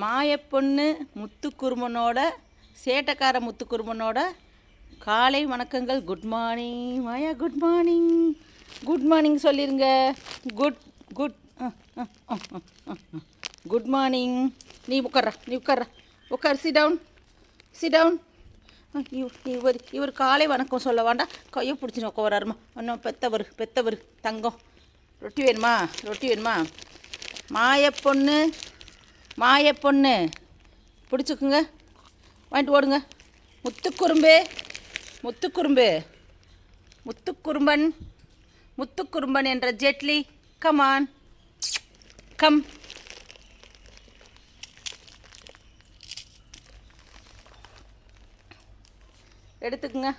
மாயப்பொண்ணு முத்துக்குருமனோட சேட்டக்கார முத்துக்குருமனோட காலை வணக்கங்கள். Good morning Maya good morning good morning சொல்லிருங்க. குட் குட் குட் மார்னிங் நீ உட்கார்றா நீ உட்கார்றா. உட்கார் சி டவுன் சி டவுன் இவர் இவர் காலை வணக்கம் சொல்ல வேண்டாம். கையை பிடிச்சி உட்காராருமா இன்னும் பெத்தவர் பெத்தவர் தங்கம். ரொட்டி வேணுமா? ரொட்டி வேணுமா? மாயப்பொண்ணு மாய பொண்ணு. பிடிச்சிக்குங்க. வாங்கிட்டு ஓடுங்க. முத்துக்குறும்பு. முத்துக்குறும்பு. முத்துக்குறும்பன். முத்துக்குறும்பன் என்ற ஜெட்லி. கமான் கம் எடுத்துக்குங்க.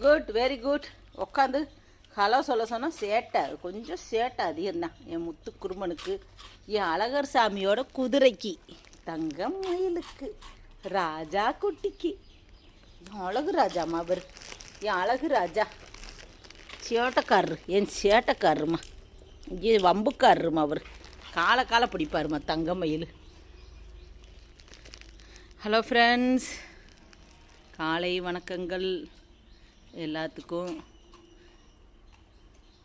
குட் வெரி குட் உட்காந்து ஹலோ சொல்ல சொன்னால் சேட்டை. கொஞ்சம் சேட்டை அதிகம்தான். என் முத்து குருமனுக்கு என் அழகர் சாமியோட குதிரைக்கு தங்கம் மயிலுக்கு ராஜா குட்டிக்கு. அழகு ராஜாம்மா அவர் என் அழகு ராஜா. சேட்டைக்காரரு. என் சேட்டைக்காரருமா. இங்கே வம்புக்காரருமா அவர் காலை காலை பிடிப்பாருமா தங்க மயில். ஹலோ ஃப்ரெண்ட்ஸ் காலை வணக்கங்கள். எல்லாத்துக்கும்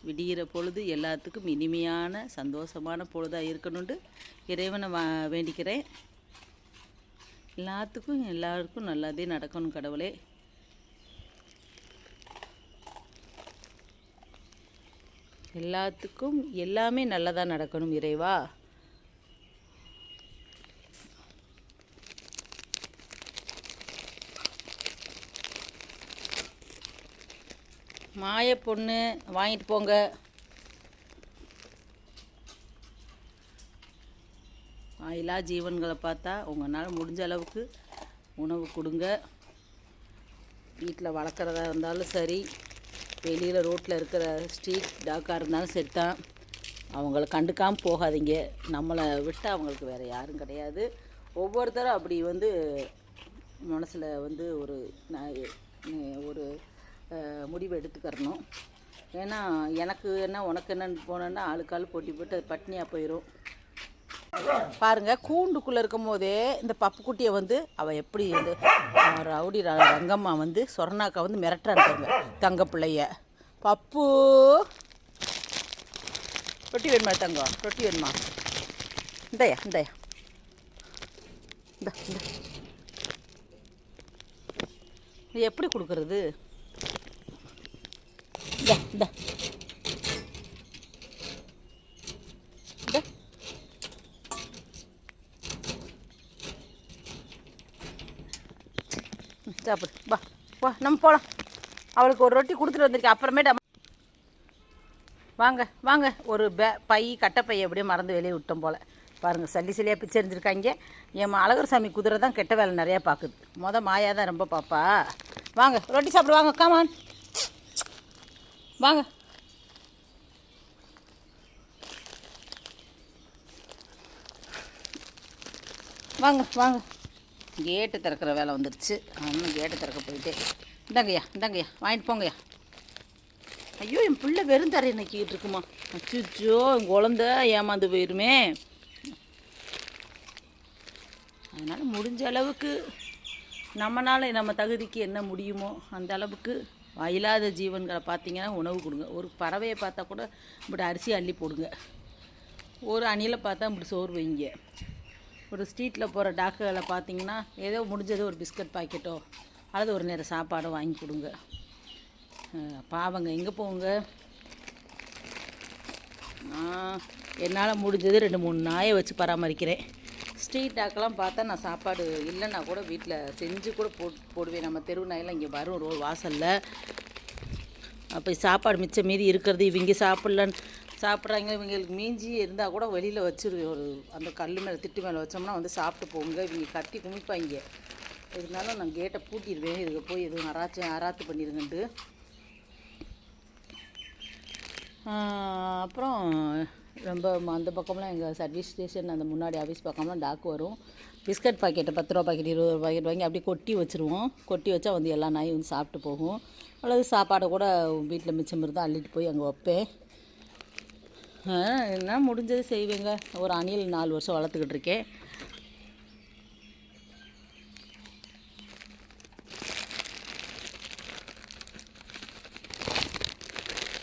விடிகிற பொழுது எல்லாத்துக்கும் இனிமையான சந்தோஷமான பொழுதாக இருக்கணும்ட்டு இறைவனை வா வேண்டிக்கிறேன். எல்லாத்துக்கும் எல்லாருக்கும் நல்லதே நடக்கணும் கடவுளே. எல்லாத்துக்கும் எல்லாமே நல்லதாக நடக்கணும் இறைவா. மாய பொண்ணு வாங்கிட்டு போங்க. வாயிலா ஜீவன்களை பார்த்தா உங்களால் முடிஞ்ச அளவுக்கு உணவு கொடுங்க. வீட்டில் வளர்க்குறதா இருந்தாலும் சரி வெளியில் ரோட்டில் இருக்கிற ஸ்ட்ரீட் டாக்காக இருந்தாலும் சரி தான். அவங்கள கண்டுக்காமல் போகாதீங்க. நம்மளை விட்டு அவங்களுக்கு வேறு யாரும் கிடையாது. ஒவ்வொருத்தரும் அப்படி வந்து மனசில் வந்து ஒரு ஒரு முடிவு எடுத்துக்கிறணும். ஏன்னா எனக்கு என்ன உனக்கு என்னன்னு போனோன்னா ஆளுக்காள் போட்டி போட்டு அது பட்னியாக போயிடும் பாருங்கள் கூண்டுக்குள்ளே இருக்கும் போதே இந்த பப்பு குட்டியை வந்து அவள் எப்படி வந்து ரவுடி ரங்கம்மா வந்து சொர்ணாக்கா வந்து மிரட்டுறாங்க தங்க பிள்ளைய. பப்பு! ரொட்டி வேணுமா தங்கம் ரொட்டி வேணுமா? India India. இந்த. இது எப்படி கொடுக்கறது? இந்த சாப்பிடு. வா வா நம்ம போகலாம் அவளுக்கு ஒரு ரொட்டி கொடுத்துட்டு வந்திருக்கேன். அப்புறமேட்டு வாங்க வாங்க. ஒரு பே பை கட்டப்பையை அப்படியே மறந்து வெளியே விட்டோம் போல். பாருங்கள் சல்லி சல்லியாக பிச்சை எறிஞ்சிருக்காங்க என் அழகர் சாமி குதிரை தான் கெட்ட வேலை நிறையா பார்க்குது. மொதல் மாயா தான் ரொம்ப பாப்பா. வாங்க ரொட்டி சாப்பிடுவாங்க காமான் வாங்க. வாங்க வாங்க. கேட்டு திறக்கிற வேலை வந்துடுச்சு இன்னும் கேட்டு திறக்க போயிட்டே. இந்தாங்கய்யா இந்தாங்கய்யா வாங்கிட்டு போங்கய்யா. ஐயோ என் பிள்ளை வெறும் தரையை நக்கிக்கிட்டு இருக்குமா. அச்சுச்சோ என் குழந்த ஏமாந்து போயிருமே. அதனால் முடிஞ்ச அளவுக்கு நம்மனால நம்ம தகுதிக்கு என்ன முடியுமோ அந்த அளவுக்கு வாயில்லாத ஜீவன்களை பார்த்தீங்கன்னா உணவு கொடுங்க. ஒரு பறவையை பார்த்தா கூட இப்படி அரிசி அள்ளி போடுங்க. ஒரு அணிலை பார்த்தா இப்படி சோறு வைங்க. ஒரு ஸ்ட்ரீட்டில் போகிற டாக்டர்களை பார்த்தீங்கன்னா ஏதோ முடிஞ்சது ஒரு பிஸ்கட் பாக்கெட்டோ அல்லது ஒரு நேரம் சாப்பாடோ வாங்கி கொடுங்க. பாவங்க எங்கே போங்க என்னால் முடிஞ்சது ரெண்டு மூணு நாயை வச்சு பராமரிக்கிறேன். ஸ்ட்ரீட்டாக்கெல்லாம் பார்த்தா நான் சாப்பாடு இல்லைன்னா கூட வீட்டில் செஞ்சு கூட போட் போடுவேன். நம்ம தெரு நாயெல்லாம் இங்கே வரும் ரோ வாசலில். அப்போ சாப்பாடு மிச்சம் மீதி இருக்கிறது இவங்க சாப்பிட்லன்னு சாப்பிட்றாங்க. இவங்களுக்கு மீஞ்சி இருந்தால் கூட வெளியில் வச்சுருவேன் ஒரு அந்த கல் மேலே திட்டு மேலே வச்சோம்னா வந்து சாப்பிட்டு போங்க. இவங்க கட்டி குமிப்பாங்க. இதனால நான் கேட்டை பூட்டிடுவேன் இதுக்கு போய் எதுவும் அராச்சு அராத்து பண்ணிடுங்கன்ட்டு அப்புறம் ரொம்ப அந்த பக்கம்லாம் எங்கள் சர்வீஸ் ஸ்டேஷன் அந்த முன்னாடி ஆஃபீஸ் பக்கம்லாம் டாக் வரும். பிஸ்கட் பாக்கெட்டு பத்து ரூபா பாக்கெட் இருபது ரூபா பாக்கெட் வாங்கி அப்படியே கொட்டி வச்சுருவோம். கொட்டி வச்சா வந்து எல்லா நாயும் வந்து சாப்பிட்டு போகும். அல்லது சாப்பாடை கூட வீட்டில் மிச்சம் இருந்தால் அள்ளிட்டு போய் அங்கே வைப்பேன். என்ன முடிஞ்சது செய்வேங்க. ஒரு அணில் நாலு வருஷம் வளர்த்துக்கிட்டு இருக்கேன்.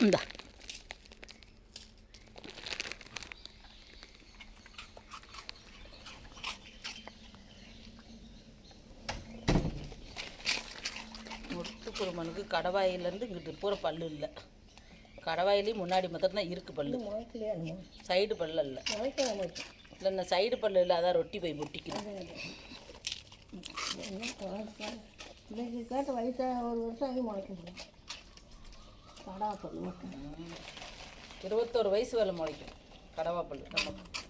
இந்தா. முத்துக்குருமனுக்கு கடவாயிலேருந்து இங்கிட்டு பூரா பல்லு இல்லை. கடவாயிலையும் முன்னாடி மாத்திரம் தான் இருக்கு பல்லு. சைடு பல்லு இல்லை இல்லை இந்த சைடு பல்லு இல்லை அதான் ரொட்டி போய் முட்டிக்குது. இன்னைக்கு கேட்ட வயசா ஒரு வருஷம் ஆகி முளைக்க முடியும் கடா சொல்லு இருபத்தோரு வயசு வேலை முளைக்கும் கடவா பல்லு நமக்கு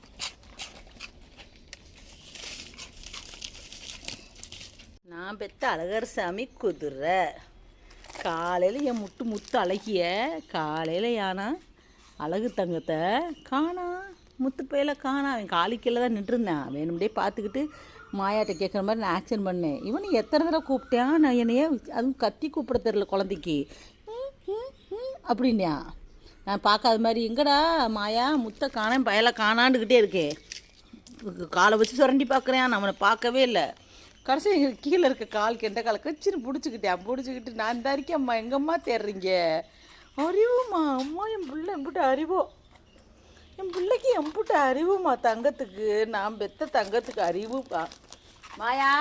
நான் பெத்த அழகர் சாமி குதிரை. காலையில் என் முட்டு முத்து அழகிய காலையில் யானா அழகு தங்கத்தை காணா. முத்து பையில காணா. அவன் காலிக்கையில் தான் நின்றுருந்தேன். வேணும்டே பார்த்துக்கிட்டு மாயாட்ட கேட்குற மாதிரி நான் ஆக்ஷன் பண்ணேன். இவனு எத்தனை தடவை கூப்பிட்டேன்? நான் என்னையே அதுவும் கத்தி கூப்பிட தெரில குழந்தைக்கு. ம், அப்படின்யா நான் பார்க்காத மாதிரி எங்கடா மாயா முத்தை காணேன் பயலை காணாண்டுக்கிட்டே இருக்கே. காலை வச்சு சுரண்டி பார்க்குறேன். நான் அவனை பார்க்கவே இல்லை. கடைசி எங்கள் கீழே இருக்க கால் கெண்ட காலை கச்சின்னு பிடிச்சிக்கிட்டேன். பிடிச்சிக்கிட்டு நான் இந்த அறிக்கை அம்மா எங்கம்மா தேடுறீங்க? அறிவுமா அம்மா என் பிள்ளை எம்பிட்ட அறிவோ? என் பிள்ளைக்கு எம்பிட்ட அறிவுமா தங்கத்துக்கு? நான் பெத்த தங்கத்துக்கு அறிவுப்பா. மாயா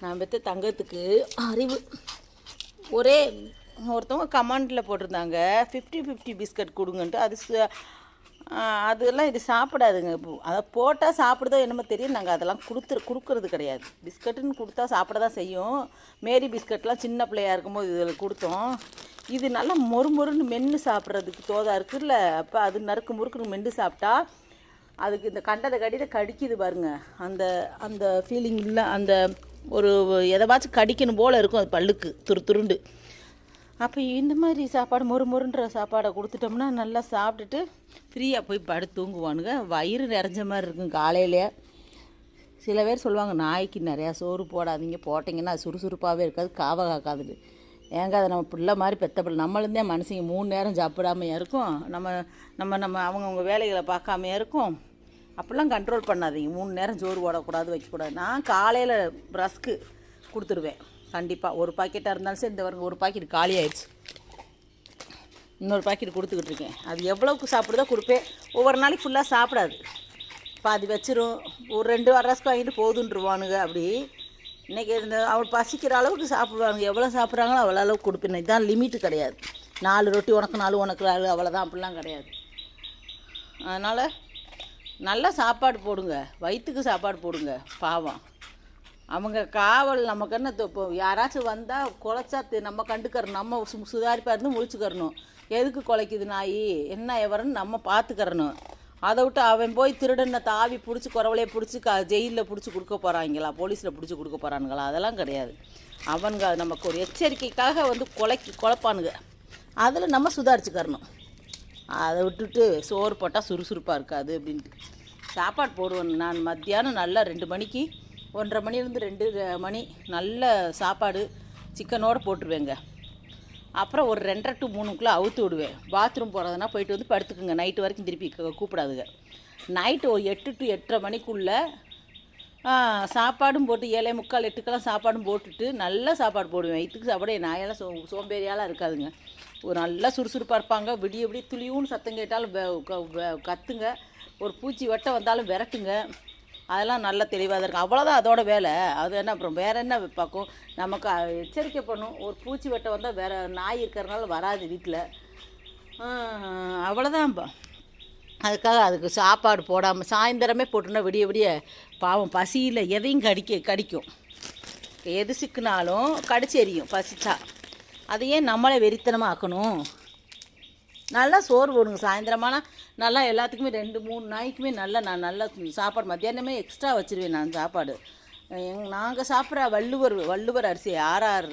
நான் பெத்த தங்கத்துக்கு அறிவு. ஒரே ஒருத்தவங்க கமாண்டில் போட்டிருந்தாங்க ஃபிஃப்டி ஃபிஃப்டி பிஸ்கட் கொடுங்கன்ட்டு. அது அதெல்லாம் இது சாப்பிடாதுங்க. அதை போட்டால் சாப்பிடுதோ என்னமோ தெரியும். நாங்கள் அதெல்லாம் கொடுத்துரு கொடுக்கறது கிடையாது. பிஸ்கட்டுன்னு கொடுத்தா சாப்பிட தான் செய்யும். மேரி பிஸ்கட்லாம் சின்ன பிள்ளையா இருக்கும்போது இதில் கொடுத்தோம். இது நல்லா மொறு மொறுன்னு மென்று சாப்பிட்றதுக்கு தோதா இருக்குல்ல. அப்போ அது நறுக்கு முறுக்குன்னு மென்று சாப்பிட்டா அதுக்கு இந்த கண்டதை கடிதை கடிக்குது பாருங்க. அந்த அந்த ஃபீலிங் இல்லை அந்த ஒரு எதவாச்சும் கடிக்கணும் போல் இருக்கும் அது பல்லுக்கு. துரு துருண்டு. அப்போ இந்த மாதிரி சாப்பாடு மொறு மொறுன்ற சாப்பாடை கொடுத்துட்டோம்னா நல்லா சாப்பிட்டுட்டு ஃப்ரீயாக போய் படு தூங்குவானுங்க. வயிறு நிறைஞ்ச மாதிரி இருக்கும் காலையிலே சில பேர் சொல்லுவாங்க நாய்க்கு நிறையா சோறு போடாதீங்க. போட்டிங்கன்னா அது சுறுசுறுப்பாகவே இருக்காது காவ காக்காதுட்டு ஏங்க அதை நம்ம பிள்ளை மாதிரி பெத்த பிள்ளை. நம்மளுந்தே மனுஷங்க மூணு நேரம் சாப்பிடாமையா இருக்கும். நம்ம நம்ம நம்ம அவங்கவுங்க வேலைகளை பார்க்காமையா இருக்கும். அப்படிலாம் கண்ட்ரோல் பண்ணாதீங்க. மூணு நேரம் சோறு போடக்கூடாது வைக்கக்கூடாது. நான் காலையில் ரஸ்க்கு கொடுத்துருவேன். கண்டிப்பாக ஒரு பாக்கெட்டாக இருந்தாலும் சரி இந்த வருங்க ஒரு பாக்கெட் காலி ஆயிடுச்சு இன்னொரு பாக்கெட் கொடுத்துக்கிட்டு இருக்கேன். அது எவ்வளோக்கு சாப்பிடுதோ கொடுப்பேன். ஒவ்வொரு நாளைக்கு ஃபுல்லாக சாப்பிடாது. பாதி வச்சிரும். ஒரு ரெண்டு ரஸ்க் வாங்கிட்டு போதுன்றுவானுங்க அப்படி. இன்றைக்கி இந்த அவள் பசிக்கிற அளவுக்கு சாப்பிடுவாங்க. எவ்வளோ சாப்பிட்றாங்களோ அவ்வளோ அளவுக்கு கொடுப்பேன். இதுதான் லிமிட்டு கிடையாது. நாலு ரொட்டி உனக்கு நாலு உனக்கு நாலு அவ்வளோதான் அப்படிலாம் கிடையாது. அதனால் நல்லா சாப்பாடு போடுங்க. வயிற்றுக்கு சாப்பாடு போடுங்க. பாவம். அவங்க காவல் நமக்கு என்ன தொ- இப்போ யாராச்சும் வந்தால் குலைச்சா தெ- நம்ம கண்டுக்கறணும். நம்ம சு சுதாரிப்பாக இருந்து முழிச்சுக்கறணும். எதுக்கு குலைக்குது நாய்? என்ன எவரன்னு நம்ம பார்த்துக்கறணும் அதை விட்டு அவன் போய் திருடனை தாவி பிடிச்சி குறவலையே பிடிச்சி க ஜெயிலில் பிடிச்சி கொடுக்க போகிறாங்களா போலீஸில் பிடிச்சி கொடுக்க போகிறானுங்களா அதெல்லாம் கிடையாது. அவனுங்க நமக்கு ஒரு எச்சரிக்கைக்காக வந்து குலைக்கு குழப்பானுங்க அதில் நம்ம சுதாரிச்சுக்கரணும் அதை விட்டுட்டு சோறு போட்டால் சுறுசுறுப்பாக இருக்காது அப்படின்ட்டு. சாப்பாடு போடுவேன் நான் மத்தியானம் நல்லா ரெண்டு மணிக்கு ஒன்றரை மணிலேருந்து ரெண்டு மணி. நல்ல சாப்பாடு சிக்கனோடு போட்டுருவேங்க. அப்புறம் ஒரு ரெண்டரை டு மூணுக்குள்ளே அவுத்து விடுவேன். பாத்ரூம் போகிறதுனா போயிட்டு வந்து படுத்துக்குங்க. நைட்டு வரைக்கும் திருப்பி கூப்பிடாதுங்க. நைட்டு ஒரு எட்டு டு எட்டரை மணிக்குள்ளே சாப்பாடும் போட்டு ஏழை முக்கால் எட்டுக்கெல்லாம் சாப்பாடும் போட்டுட்டு நல்லா சாப்பாடு போடுவேன். இதுக்கு சாப்பாடு என் நாயெல்லாம் சோ சோம்பேறியாலாம் இருக்காதுங்க. ஒரு நல்லா சுறுசுறுப்பாக இருப்பாங்க. விடிய விடிய துளியும் சத்தம் கேட்டாலும் க- கத்துங்க. ஒரு பூச்சி வட்டம் வந்தாலும் விரட்டுங்க. அதெல்லாம் நல்லா தெளிவாக தான் இருக்கும். அவ்வளோதான் அதோட வேலை. அது என்ன அப்புறம் வேற என்ன பார்க்கும் நமக்கு எச்சரிக்கை பண்ணும் ஒரு பூச்சி வட்டம் வந்தால் வேற நாய் இருக்கிறனால வராது வீட்டில் அவ்வளோதான்ப்பா அதுக்காக அதுக்கு சாப்பாடு போடாமல் சாயந்தரமே போட்டோன்னா விடிய விடிய பாவம் பசியில் எதையும் கடிக்க கடிக்கும். எது சிக்கினாலும் கடிச்சு எறியும் பசிச்சா. அதையே நம்மளே வெறித்தனமாக ஆக்கணும். நல்லா சோறு போடுங்க. சாயந்தரமானால் நல்லா எல்லாத்துக்குமே ரெண்டு மூணு நாய்க்குமே நல்லா நான் நல்லா சாப்பாடு மத்தியானமே எக்ஸ்ட்ரா வச்சிருவேன் நான் சாப்பாடு. எங் நாங்கள் சாப்பிட்ற வள்ளுவர் வள்ளுவர் அரிசி RR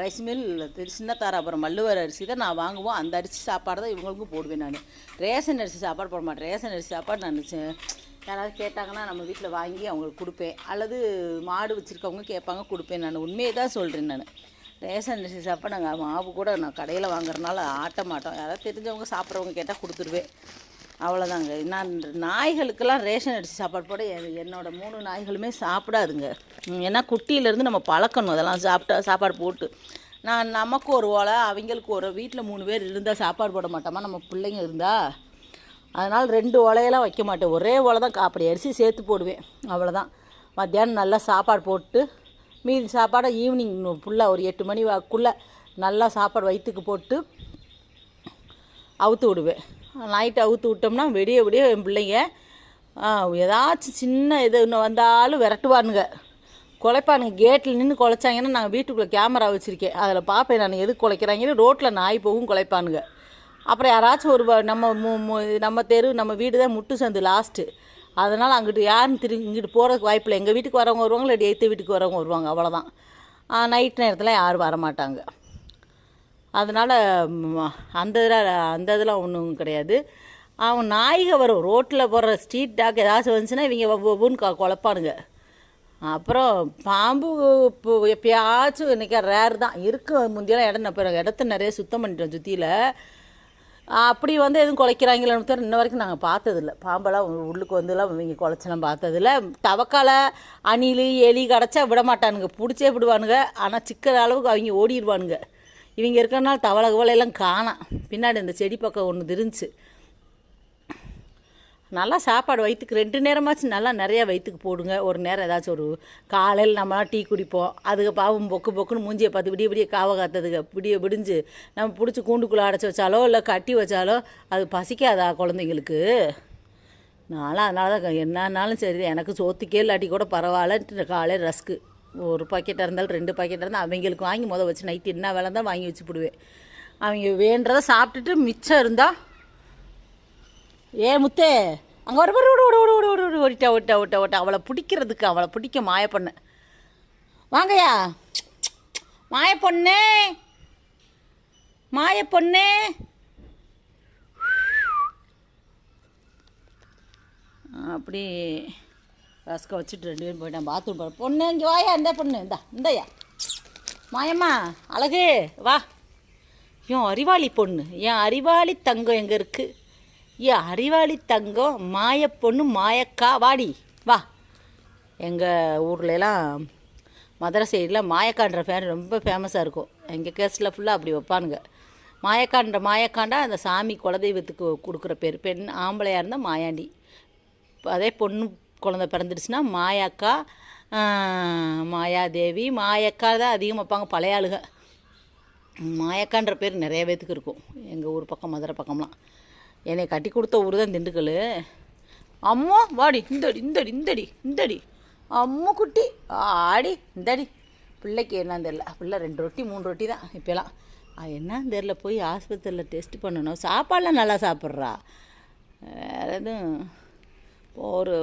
rice mill Thiru Chinnatharapuram Valluvar அரிசி தான் நான் வாங்குவோம். அந்த அரிசி சாப்பாடு தான் இவங்களுக்கும் போடுவேன் நான். ரேஷன் அரிசி சாப்பாடு போட மாட்டேன். ரேஷன் அரிசி சாப்பாடு நான் யாராவது கேட்டாங்கன்னா நம்ம வீட்டில் வாங்கி அவங்களுக்கு கொடுப்பேன். அல்லது மாடு வச்சுருக்கவங்க கேட்பாங்க கொடுப்பேன் நான். உண்மையை தான் சொல்கிறேன் நான். ரேஷன் அரிசி சாப்பிட நாங்கள் மாவு கூட நான் கடையில் வாங்குறதுனால ஆட்ட மாட்டோம். யாராவது தெரிஞ்சவங்க சாப்பிட்றவங்க கேட்டால் கொடுத்துருவேன். அவ்வளோதாங்க நான் நாய்களுக்கெல்லாம் ரேஷன் அரிசி சாப்பாடு போட என்னோடய மூணு நாய்களுமே சாப்பிடாதுங்க. ஏன்னா குட்டியிலேருந்து நம்ம பழக்கணும். அதெல்லாம் சாப்பிட்டா சாப்பாடு போட்டு. நான் நமக்கு ஒரு ஓலை அவங்களுக்கு ஒரு வீட்டில் மூணு பேர் இருந்தால் சாப்பாடு போட மாட்டோமா? நம்ம பிள்ளைங்க இருந்தால் அதனால் ரெண்டு ஓலையெல்லாம் வைக்க மாட்டேன். ஒரே ஓலை தான் அப்படி அரிசி சேர்த்து போடுவேன். அவ்வளோதான் மத்தியானம் நல்லா சாப்பாடு போட்டு மீதி சாப்பாடை ஈவினிங் ஃபுல்லாக ஒரு எட்டு மணி வாக்குள்ளே நல்லா சாப்பாடு வயிற்றுக்கு போட்டு அவுத்து விடுவேன். நைட்டு அவுத்து விட்டோம்னா விடிய விடிய என் பிள்ளைங்க ஏதாச்சும் சின்ன இது ஒன்று வந்தாலும் விரட்டுவானுங்க. குலைப்பானுங்க. கேட்டில் நின்று குலைச்சாங்கன்னா நாங்கள் வீட்டுக்குள்ளே கேமரா வச்சுருக்கேன். அதில் பார்ப்பேன் நான் எதுக்கு குலைக்கிறாங்கன்னு. ரோட்டில் நாய் போகும் குலைப்பானுங்க. அப்புறம் யாராச்சும் ஒரு நம்ம மு- மு- நம்ம தெரு நம்ம வீடு தான் முட்டு சந்து லாஸ்ட்டு அதனால் அங்கிட்டு யாரும் திரும்பி இங்கிட்டு போகிறதுக்கு வாய்ப்பில்லை. எங்கள் வீட்டுக்கு வரவங்க வருவாங்க இல்லை எய்த்த வீட்டுக்கு வரவங்க வருவாங்க. அவ்வளோதான் நைட் நேரத்தில் யாரும் வர மாட்டாங்க. அதனால் அந்த இதில் அந்த இதெல்லாம் ஒன்றும் கிடையாது. அவன் நாய்க வரும். ரோட்டில் போகிற ஸ்ட்ரீட் டாக் ஏதாச்சும் வந்துச்சுன்னா இவங்க ஒவ்வொன்று குழப்பானுங்க அப்புறம் பாம்பு இப்போ எப்பயாச்சும் இன்றைக்கி ரேர் தான். இருக்கு முந்தியெல்லாம் இடம் இப்போ இடத்த நிறைய சுத்தம் பண்ணிட்டோம் சுற்றியில் அப்படி வந்து எதுவும் குலைக்கிறாங்களான்னு தவிர இன்ன வரைக்கும் நாங்கள் பார்த்ததில்ல. பாம்பெல்லாம் உள்ளுக்கு வந்துலாம் இவங்க குலைச்செல்லாம் பார்த்ததில்ல. தவக்காலை அணில் எலி கிடச்சா விட மாட்டானுங்க பிடிச்சே விடுவானுங்க. ஆனால் சிக்கிற அளவுக்கு அவங்க ஓடிடுவானுங்க இவங்க இருக்கிறனால தவளை கவலையெல்லாம் காணாம். பின்னாடி இந்த செடி பக்கம் ஒன்று இருந்துச்சு நல்லா சாப்பாடு வயிற்றுக்கு ரெண்டு நேரமாச்சும் நல்லா நிறையா வயிற்றுக்கு போடுங்க. ஒரு நேரம் ஏதாச்சும் ஒரு காலையில் நம்மளாம் டீ குடிப்போம். அதுக்கு பாவம் பொக்கு பொக்குன்னு மூஞ்சியை பார்த்து விடிய விடிய காவை காத்ததுக்கு விடிய விடிஞ்சு நம்ம பிடிச்சி கூண்டுக்குள்ளே அடைச்சி வச்சாலோ இல்லை கட்டி வச்சாலோ அது பசிக்காதா குழந்தைங்களுக்கு? நானும் அதனால தான் என்னன்னாலும் சரி எனக்கு சோத்துக்கே இல்லாட்டி கூட பரவாயில்ல காலையில் ரஸ்க்கு ஒரு பாக்கெட்டாக இருந்தாலும் ரெண்டு பாக்கெட்டாக இருந்தால் அவங்களுக்கு வாங்கி முதல் வச்சு நைட்டு என்ன வேலை தான் வாங்கி வச்சு போடுவேன். அவங்க வேண்டதை சாப்பிட்டுட்டு மிச்சம் இருந்தால் ஏ முத்தே அங்கே வர வர விடு விடு ஓடு ஓடு ஓடு ஓடிட்டா ஓட்ட ஓட்ட ஓட்ட அவளை பிடிக்கிறதுக்கு அவளை பிடிக்க மாய பண்ண. வாங்கய்யா. மாய பொண்ணு. மாய பொண்ணு. அப்படி ரஸ்கை வச்சுட்டு ரெண்டு பேரும் போயிட்டான். பாத்ரூம் போகிற பொண்ணு இங்கே வாயா இந்த பொண்ணு. இந்தா இந்தயா. மாயம்மா அழகு வா. என் அறிவாளி பொண்ணு. என் அறிவாளி தங்கம் எங்கே இருக்குது ஏ அறிவாளி தங்கம் மாய பொண்ணு மாயக்கா வாடி வா. எங்கள் ஊர்லலாம் மதுரை சைடில் மாயக்கான்ற பேர் ரொம்ப ஃபேமஸாக இருக்கும். எங்கள் கேஸில் ஃபுல்லாக அப்படி வைப்பானுங்க. மாயக்கான்ற மாயக்காண்டா அந்த சாமி குலதெய்வத்துக்கு கொடுக்குற பேர். பெண் ஆம்பளையாக இருந்தால் மாயாண்டி. அதே பொண்ணு குழந்த பிறந்துடுச்சுன்னா மாயாக்கா மாயாதேவி மாயக்கா தான் அதிகம் வைப்பாங்க பழைய ஆளுக மாயக்கான்ற பேர் நிறைய பேத்துக்கு இருக்கும். எங்கள் ஊர் பக்கம் மதுரை பக்கம்லாம். என்னை கட்டி கொடுத்த ஊர் தான் திண்டுக்கல் அம்மா வாடி இந்தடி இந்தடி இந்தடி இந்தடி. அம்மா குட்டி ஆடி இந்தடி. பிள்ளைக்கு என்னன்னு தெரில பிள்ளை ரெண்டு ரொட்டி மூணு ரொட்டி தான் இப்போலாம் அது என்னன்னு தெரில போய் ஆஸ்பத்திரியில் டெஸ்ட் பண்ணணும். சாப்பாடெலாம் நல்லா சாப்பிட்றா. வேறு எதுவும் ஒரு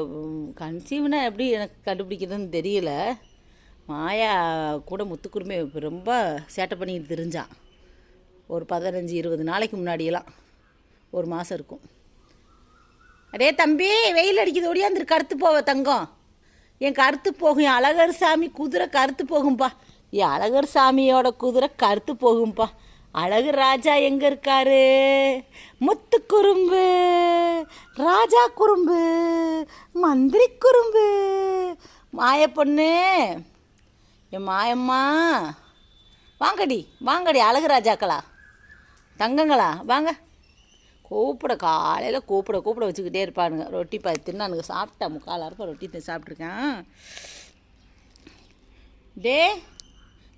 கன்சீவ்னா எப்படி எனக்கு கண்டுபிடிக்கிறதுன்னு தெரியல. மாயா கூட முத்துக்குருமே ரொம்ப சேட்டை பண்ணிக்கிட்டு தெரிஞ்சான். ஒரு பதினஞ்சு இருபது நாளைக்கு முன்னாடியெல்லாம். ஒரு மாதம் இருக்கும். அடே தம்பி வெயில் அடிக்குது ஒடியாந்துரு கருத்து போவ தங்கம். என் கருத்து போகும் என் அழகர் சாமி குதிரை கருத்து போகும்பா. என் அழகர் சாமியோட குதிரை கருத்து போகும்பா. அழகு ராஜா எங்கே இருக்காரு? முத்து குறும்பு ராஜா குறும்பு மந்திரி குறும்பு. மாய பொண்ணு என் மாயம்மா. வாங்கடி வாங்கடி அழகு ராஜாக்களா. தங்கங்களா வாங்க. கூப்பிட காலையில் கூப்பிட கூப்பிட வச்சுக்கிட்டே இருப்பானுங்க. ரொட்டி பா தின்னானுங்க. சாப்பிட்டா முக்கால் அரைப்பா ரொட்டி தான் சாப்பிட்ருக்கேன் டே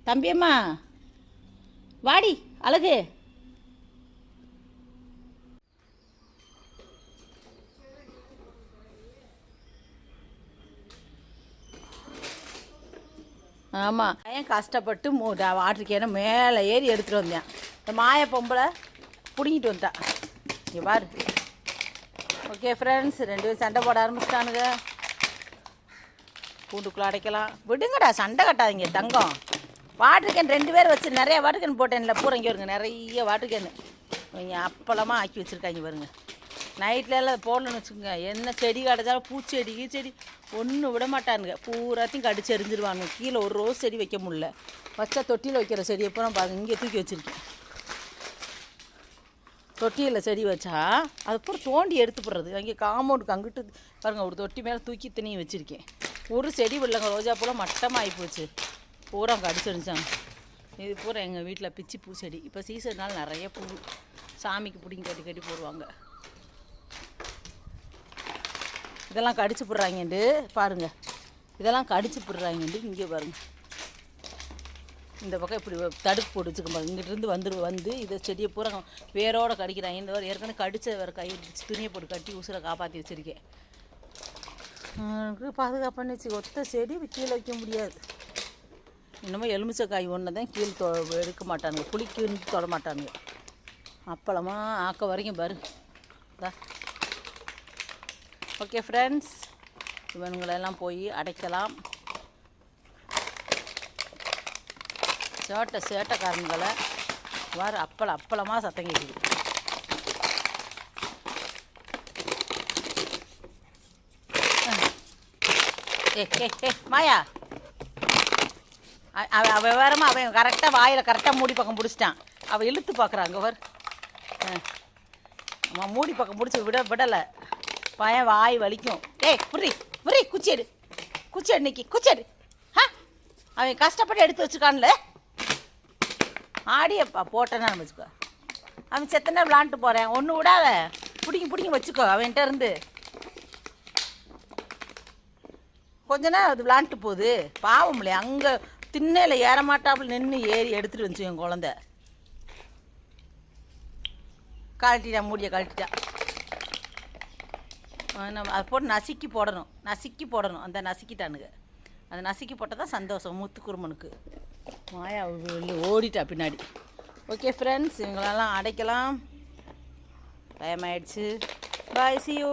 தம்பியம்மா வாடி அழகு. ஆமாம் ஏன் கஷ்டப்பட்டு மூ வாட்டர் மேலே ஏறி எடுத்துகிட்டு வந்தேன் இந்த மாய பொம்பளை பிடுங்கிட்டு வந்தேன் இங்கே பாரு. ஓகே ஃப்ரெண்ட்ஸ் ரெண்டு பேரும் சண்டை போட ஆரம்பிச்சிட்டானுங்க. கூண்டுக்குள்ளே அடைக்கலாம். விடுங்கடா சண்டை கட்டாதீங்க தங்கம். வாட்டர் கேன் ரெண்டு பேர் வச்சு நிறைய வாட்டர் கேன் போட்டேன்ல பூரா இங்கே வருங்க நிறைய வாட்டர் கேன் இவங்க அப்பளமாக ஆக்கி வச்சுருக்காங்க பாருங்க. நைட்டில் எல்லாம் போடலன்னு வச்சுக்கோங்க என்ன செடி கிடச்சாலும் பூச்செடி செடி ஒன்றும் விட மாட்டானுங்க. பூராத்தையும் கடிச்சு எரிஞ்சிருவானுங்க கீழே ஒரு ரோஸ் செடி வைக்க முடில வச்சா தொட்டியில் வைக்கிற செடி எப்போ பாருங்க இங்கே தூக்கி வச்சுருக்கேன். தொட்டியில் செடி வச்சா அது பூரா தோண்டி எடுத்து போடுறது. அங்கே காம்பவுண்டுக்கு அங்கிட்டு பாருங்கள் ஒரு தொட்டி மேலே தூக்கி தண்ணி வச்சுருக்கேன். ஒரு செடி இல்லைங்க ரோஜா பூலாம் மட்டமாக போச்சு. பூரா கடிச்சிருந்துச்சாங்க இது பூரா எங்கள் வீட்டில் பிச்சி பூ செடி. இப்போ சீசனால் நிறைய பூ சாமிக்கு பிடிங்கி கட்டி கட்டி போடுவாங்க. இதெல்லாம் கடிச்சு போடுறாங்கண்டு பாருங்கள் இதெல்லாம் கடிச்சு போடுறாங்கண்டு இங்கே பாருங்கள் இந்த பக்கம் இப்படி தடுப்பு போட்டு வச்சுக்கோங்க இங்கிட்டிருந்து வந்துரு வந்து இதை செடியை பூரா வேரோடு கடிக்கிறாங்க. இந்த வாரம் ஏற்கனவே கடித்த வேறு கை பிடிச்சி துணியை போட்டு கட்டி உசுரை காப்பாற்றி வச்சுருக்கேன். எனக்கு பாதுகாப்புன்னு வச்சு ஒத்த செடி கீழே வைக்க முடியாது. இன்னமும் எலுமிச்சக்காய் ஒன்று தான் கீழே தொ எடுக்க மாட்டானுங்க. புளிக்குன்னு தொட மாட்டானுங்க. அப்பளமா ஆக்க வரைக்கும் பாரு. ஓகே ஃப்ரெண்ட்ஸ் இவனுங்களெல்லாம் போய் அடைக்கலாம். சேட்டை சேட்டைக்காரங்களை வார அப்பளம் அப்பளமாக சத்தம் கேட்குது ஏ ஏ ஏ மாயா. அவன் அவன் விவரமா அவன் கரெக்டாக வாயில் கரெக்டாக மூடி பக்கம் பிடிச்சிட்டான். அவன் இழுத்து பார்க்குறாங்க வர் அவன் மூடி பக்கம் பிடிச்சி விட விடலை. பையன் வாய் வலிக்கும். ஏய் புரி புரி குச்சியடு. குச்சியடு நிக்கி குச்சியடு. ஆ அவன் கஷ்டப்பட்டு எடுத்து வச்சுக்கான்ல ஆடியப்பா போட்டேன்னு வச்சுக்கோ. அவன் செத்தனை விளாண்டுட்டு போகிறேன் ஒன்று விடாத. பிடிங்கி பிடிங்கி வச்சுக்கோ அவன்கிட்ட இருந்து. கொஞ்ச நேரம் அது விளாண்டுட்டு போகுது. பாவம் இல்லையா? அங்கே திண்ணையில் ஏறமாட்டாப்புல நின்று ஏறி எடுத்துகிட்டு வந்துச்சு என் குழந்த. கழட்டிட்டான் மூடிய கழட்டிட்டான் நம்ம அதை போட்டு நசுக்கி போடணும். நசுக்கி போடணும். அந்த நசுக்கிட்டானுங்க. அதை நசுக்கி போட்டால் தான் சந்தோஷம் முத்துக்குருமனுக்கு மாயா வெளியே ஓடிட்டா பின்னாடி. ஓகே ஃப்ரெண்ட்ஸ் இவங்களெல்லாம் அடைக்கலாம். டைம் ஆயிடுச்சு பாய் சி யூ